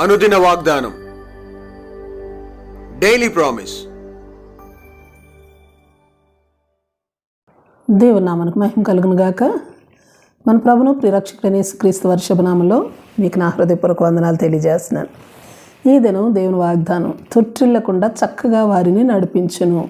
అనుదిన వాగ్దానం. Daily promise దేవుని నామనికి మహిమ కలుగును గాక. మన ప్రభును ప్రిరక్షకుడైన క్రీస్తు వర్షభనామంలో మీకు నా హృదయపూర్వక వందనాలు తెలియజేస్తున్నాను. ఈ దినం దేవుని వాగ్దానం తొట్టిల్లకుండా చక్కగా వారిని నడిపించును.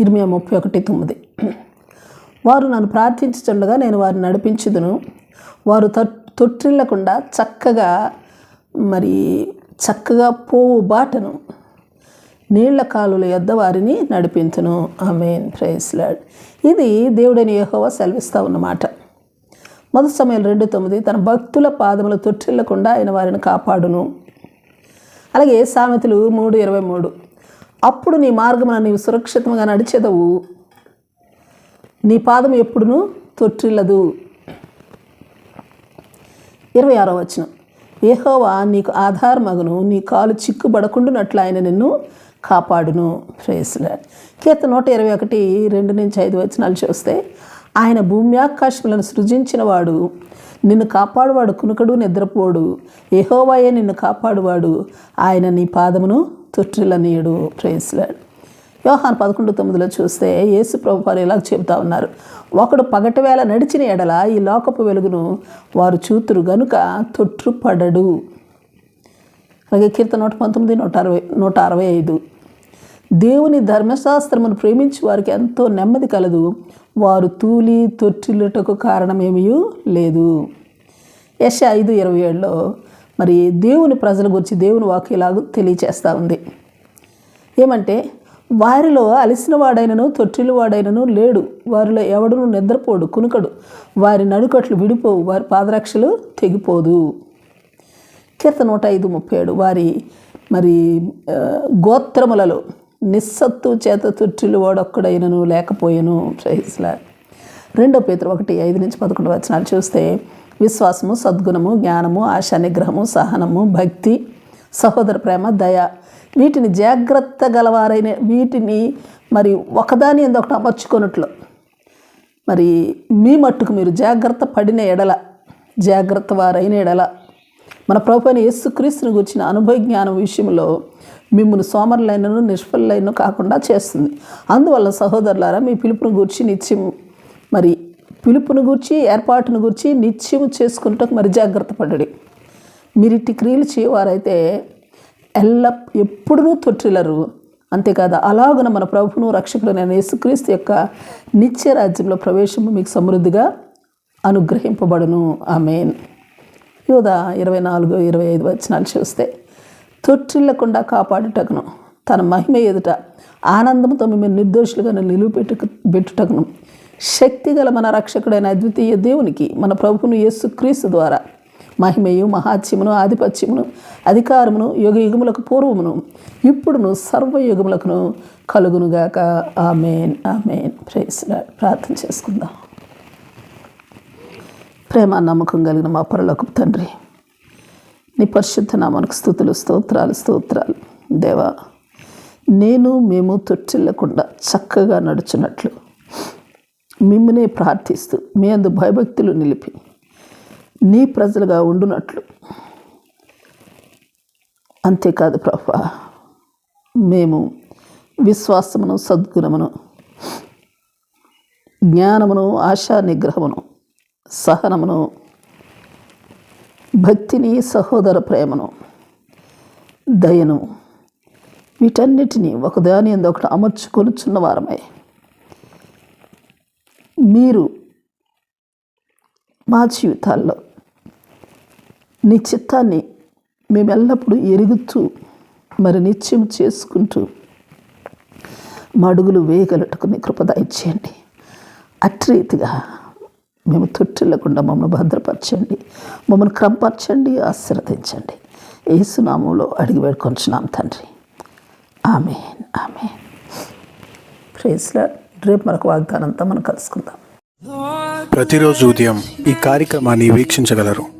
ఇరవై ముప్పై ఒకటి తొమ్మిది. వారు నన్ను ప్రార్థించుచుండగా నేను వారిని నడిపించుదును. వారు తొట్ తొట్టిల్లకుండా చక్కగా మరి చక్కగా పోవు బాటను నీళ్ళ కాలుల యొద్ద వారిని నడిపించును ఆమెన్. ప్రైస్లాడ్ ఇది దేవుడైన యెహోవా సెలవిస్తూ ఉన్నమాట మొదటి సమయం రెండు తొమ్మిది తన భక్తుల పాదములు తొట్టిల్లకుండా ఆయన వారిని కాపాడును. అలాగే సామెతలు మూడు ఇరవై మూడు. అప్పుడు నీ మార్గమున నీవు సురక్షితంగా నడిచెదవు. నీ పాదం ఎప్పుడునూ తొట్టిల్లదు. ఇరవై ఆరో వచనం. ఏహోవా నీకు ఆధారమగును నీ కాలు చిక్కుబడకుండునట్లు ఆయన నిన్ను కాపాడును. ఫ్రేస్లా కీర్త నూట ఇరవై ఒకటి రెండు నుంచి ఐదు వచనాలు చూస్తే ఆయన భూమి ఆకాశములను నిన్ను కాపాడువాడు కునుకడు నిద్రపోడు. ఏహోవాయే నిన్ను కాపాడువాడు ఆయన నీ పాదమును తొట్టిలనీయుడు ఫ్రేస్లాడ్ వ్యవహాన్ పదకొండు తొమ్మిదిలో చూస్తే యేసు ప్రభు వారు ఇలా చెబుతా ఉన్నారు. ఒకడు పగటి వేళ నడిచిన ఎడల ఈ లోకపు వెలుగును వారు చూతురు గనుక తొట్టుపడడు అలాగే కీర్తన నూట పంతొమ్మిది నూట అరవై నూట అరవై ఐదు. దేవుని ధర్మశాస్త్రమును ప్రేమించి వారికి ఎంతో నెమ్మది కలదు. వారు తూలి తొట్టిల్లుటకు కారణమేమీ లేదు. యశ ఐదు ఇరవై ఏడులో మరి దేవుని ప్రజల గురించి దేవుని వాక్యలాగా తెలియచేస్తూ ఉంది. ఏమంటే వారిలో అలసిన వాడైనను తొట్టిలు వాడైనను లేడు. వారిలో ఎవడును నిద్రపోడు కునుకడు. వారి నడుకట్లు విడిపోవు వారి పాదరక్షలు తెగిపోదు. కీర్త నూట ఐదు ముప్పై ఏడు. వారి మరి గోత్రములలో నిస్సత్తు చేత తొట్టిలు వాడొక్కడైనను లేకపోయాను. ప్రైస్లా రెండో పేతురు ఒకటి ఐదు నుంచి పదకొండు వచనాలు చూస్తే విశ్వాసము సద్గుణము జ్ఞానము ఆశా నిగ్రహము సహనము భక్తి సహోదర ప్రేమ దయ. వీటిని జాగ్రత్త గలవారైన వీటిని మరి ఒకదాని ఎందు ఒకటి అమర్చుకున్నట్లు మరి మీ మట్టుకు మీరు జాగ్రత్త పడిన ఎడల జాగ్రత్త వారైన ఎడల మన ప్రభుత్వ యేసుక్రీస్తుని గురించిన అనుభవ జ్ఞానం విషయంలో మిమ్మల్ని సోమరులైనను నిష్ఫలైన కాకుండా చేస్తుంది. అందువల్ల సహోదరులారా మీ పిలుపును గూర్చి నిత్యం మరి పిలుపును గూర్చి ఏర్పాటును గూర్చి నిత్యం చేసుకుంటూ మరి జాగ్రత్త పడడి. మీరు ఇట్టి క్రియలు చేయవారైతే ఎల్ల ఎప్పుడూ తొట్టిల్లరు అంతేకాదు అలాగున మన ప్రభును రక్షకుడైన యేసుక్రీస్తు యొక్క నిత్య రాజ్యంలో ప్రవేశము మీకు సమృద్ధిగా అనుగ్రహింపబడును. ఆమెన్. యోధ ఇరవై నాలుగు ఇరవై ఐదు వచనాలు చూస్తే తొట్టిల్లకుండా కాపాడుటకును తన మహిమ ఎదుట ఆనందంతో మేము నిర్దోషులుగా నిలువపెట్టు పెట్టుటకును శక్తి గల మన రక్షకుడైన అద్వితీయ దేవునికి మన ప్రభువును యేసుక్రీస్తు ద్వారా మహిమయు మహాత్యమును ఆధిపత్యమును అధికారమును యుగ యుగములకు పూర్వమును ఇప్పుడును సర్వయుగములకును కలుగునుగాక. Amen amen. ప్రేస్ ప్రార్థన చేసుకుందాం. ప్రేమ నమ్మకం కలిగిన మా పరులకు తండ్రి నీ పరిశుద్ధ నామానికి స్థుతులు స్తోత్రాలు స్తోత్రాలు. దేవా నేను మేము తొట్టిల్లకుండా చక్కగా నడుచున్నట్లు మిమ్మల్ని ప్రార్థిస్తూ మీ అందు భయభక్తులు నిలిపి నీ ప్రజలుగా ఉండునట్లు. అంతేకాదు ప్రభా మేము విశ్వాసమును సద్గుణమును జ్ఞానమును ఆశా నిగ్రహమును సహనమును భక్తిని సహోదర ప్రేమను దయను వీటన్నిటినీ ఒకదాని ఒకటి అమర్చుకొనుచున్న వారమై. మీరు మా జీవితాల్లో నీ చిత్తాన్ని మేము ఎల్లప్పుడూ ఎరుగుతూ మరి నిత్యం చేసుకుంటూ మడుగులు అడుగులు వేయగలటకు నీ కృపద ఇచ్చేయండి అట్రీతిగా మేము తొట్టిల్లకుండా మమ్మల్ని భద్రపరచండి మమ్మల్ని క్రమపరచండి ఆశీర్వదించండి. ఏసునామంలో అడిగి వేడుకొంచున్నాం తండ్రి. ఆమె ఆమె ప్రేస్లా రేపు మనకు వాగ్దానంతో మనం కలుసుకుందాం. ప్రతిరోజు ఉదయం ఈ కార్యక్రమాన్ని వీక్షించగలరు.